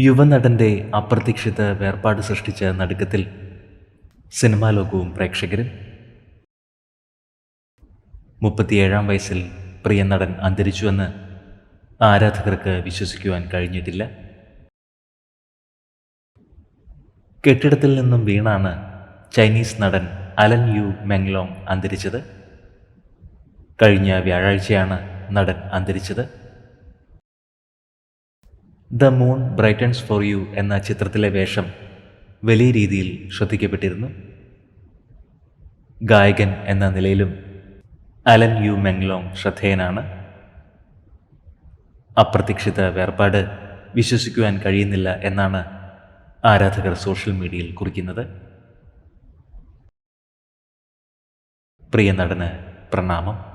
യുവനടന്റെ അപ്രതീക്ഷിത വേർപാട് സൃഷ്ടിച്ച നടുക്കത്തിൽ സിനിമാ ലോകവും പ്രേക്ഷകരും. മുപ്പത്തിയേഴാം വയസ്സിൽ പ്രിയ നടൻ അന്തരിച്ചുവെന്ന് ആരാധകർക്ക് വിശ്വസിക്കുവാൻ കഴിഞ്ഞിട്ടില്ല. കെട്ടിടത്തിൽ നിന്നും വീണാണ് ചൈനീസ് നടൻ അലൻ യു മെങ്ലോങ് അന്തരിച്ചത്. കഴിഞ്ഞ വ്യാഴാഴ്ചയാണ് നടൻ അന്തരിച്ചത്. The moon brightens for you എന്ന ചിത്രത്തിലെ വേഷം വലിയ രീതിയിൽ ശ്രദ്ധിക്കപ്പെട്ടിരുന്നു. ഗായകൻ എന്ന നിലയിലും അലൻ യു മെങ്ലോങ് ശ്രദ്ധേയനാണ്. അപ്രതീക്ഷിത വേർപാട് വിശ്വസിക്കുവാൻ കഴിയുന്നില്ല എന്നാണ് ആരാധകർ സോഷ്യൽ മീഡിയയിൽ കുറിക്കുന്നത്. പ്രിയ നടന് പ്രണാമം.